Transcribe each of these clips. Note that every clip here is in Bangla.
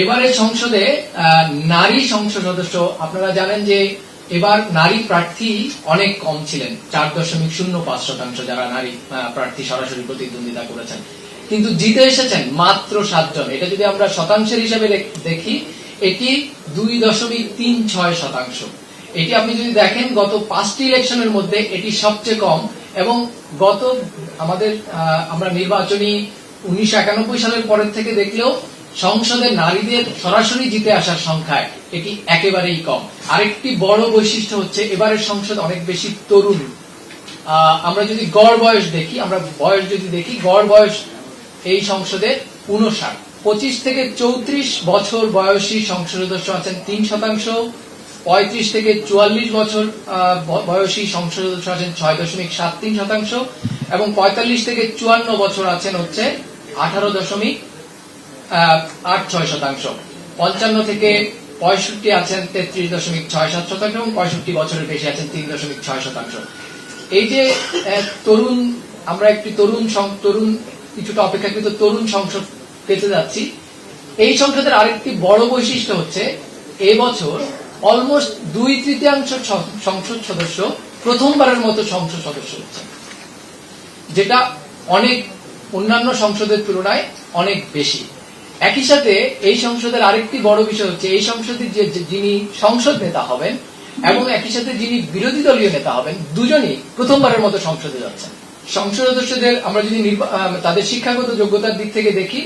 এবারের সংসদে নারী সংসদ সদস্য, আপনারা জানেন যে এবার নারী প্রার্থী অনেক কম ছিলেন, চার দশমিক শূন্য পাঁচ শতাংশ যারা নারী প্রার্থী সরাসরি প্রতিদ্বন্দ্বিতা করেছেন। কিন্তু জিতে এসেছেন মাত্র সাতজন। এটা যদি আমরা শতাংশের হিসাবে দেখ- এটি দুই দশমিক তিন ছয় শতাংশ। এটি আপনি যদি দেখেন, গত পাঁচটি ইলেকশনের মধ্যে এটি সবচেয়ে কম এবং গত আমাদের আমরা নির্বাচনী উনিশশো একানব্বই সালের পরের থেকে দেখলেও সংসদে নারীদের সরাসরি জিতে আসার সংখ্যায় এটি একেবারেই কম। আরেকটি বড় বৈশিষ্ট্য হচ্ছে এবারের সংসদ অনেক বেশি তরুণ। আমরা যদি গড় বয়স দেখি, আমরা বয়স যদি দেখি, গড় বয়স এই সংসদে উনষাট পঁচিশ থেকে চৌত্রিশ বছর বয়সী সংসদ সদস্য আছেন তিন শতাংশ। পঁয়ত্রিশ থেকে চুয়াল্লিশ বছর বয়সী সংসদ সদস্য আছেন ছয় দশমিক সাত তিন শতাংশ। এবং পঁয়তাল্লিশ থেকে চুয়ান্ন বছর আছেন হচ্ছে আঠারো দশমিক আট, ছয় শতাংশ। পঞ্চান্ন থেকে পঁয়ষট্টি আছেন তেত্রিশ দশমিক ছয় সাত শতাংশ এবং পঁয়ষট্টি বছরের বেশি আছেন তিন দশমিক ছয় শতাংশ। এই যে তরুণ, আমরা একটি তরুণ তরুণ, কিছুটা অপেক্ষাকৃত তরুণ সংসদ পেতে যাচ্ছি। এই সংসদের আরেকটি বড় বৈশিষ্ট্য হচ্ছে, এবছর অলমোস্ট দুই তৃতীয়াংশ সংসদ সদস্য প্রথমবারের মতো সংসদ সদস্য হচ্ছে। যেটা অনেক অন্যান্য সংসদের তুলনায় অনেক বেশি। একই সাথে এই সংসদের আরেকটি বড় বিষয় হচ্ছে, এই সংসদের যে যিনি সংসদ নেতা হবেন এবং একই সাথে যিনি বিরোধী দলীয় নেতা হবেন, দুজনই প্রথমবারের মতো সংসদে যাচ্ছেন। সংসদ সদস্যদের আমরা যদি তাদের শিক্ষাগত যোগ্যতার দিক থেকে দেখি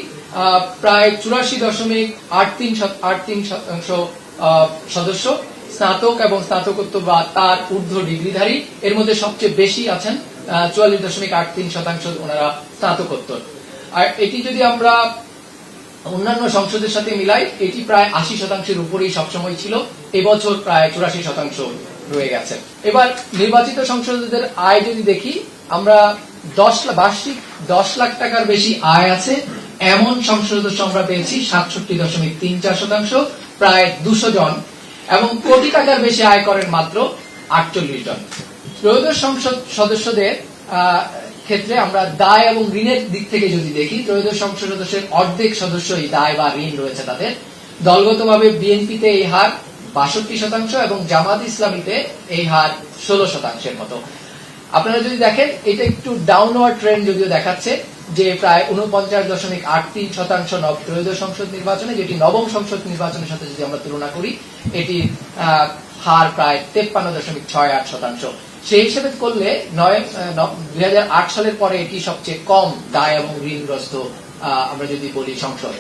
প্রায় চুরাশি দশমিক আট তিন আট তিন শতাংশ সদস্য স্নাতক এবং স্নাতকোত্তর বা তার ঊর্ধ্ব ডিগ্রিধারী, এর মধ্যে সবচেয়ে বেশি আছেন চুয়াল্লিশ দশমিক আট তিন শতাংশ ওনারা স্নাতকোত্তর। আর এটি যদি আমরা অন্যান্য সংসদের সাথে মিলাই এটি প্রায় আশি শতাংশের উপরেই সবসময় ছিল। এবছর প্রায় চুরাশি শতাংশ রয়ে গেছে। এবার নির্বাচিত সংসদদের আয় যদি দেখি, আমরা দশ বার্ষিক দশ লাখ টাকার বেশি আয় আছে। এমন সংসদ আমরা পেয়েছি সাতষট্টি দশমিক তিন চার শতাংশ, প্রায় দুশো জন। এবং কোটি টাকার বেশি আয় করেন মাত্র আটচল্লিশ জন। ত্রয়োদশ সংসদ সদস্যদের ক্ষেত্রে আমরা দায় এবং ঋণের দিক থেকে যদি দেখি, ত্রয়োদশ সংসদ সদস্যের অর্ধেক সদস্যই দায় বা ঋণ রয়েছে তাদের। দলগতভাবে বিএনপিতে এই হার বাষট্টি শতাংশ এবং জামাত ইসলামীতে এই হার ষোলো শতাংশের মতো। আপনারা যদি দেখেন, এটা একটু ডাউনওয়ার্ড ট্রেন্ড যদিও দেখাচ্ছে, যে প্রায় উনপঞ্চাশ দশমিক আট তিন শতাংশ ত্রয়োদশ সংসদ নির্বাচনে, যেটি নবম সংসদ নির্বাচনের সাথে যদি আমরা তুলনা করি এটি হার প্রায় তেপ্পান্ন দশমিক ছয় আট শতাংশ। সেই হিসেবে করলে নয় দুই সালের পরে এটি সবচেয়ে কম দায় এবং ঋণগ্রস্ত আমরা যদি বলি সংসদ।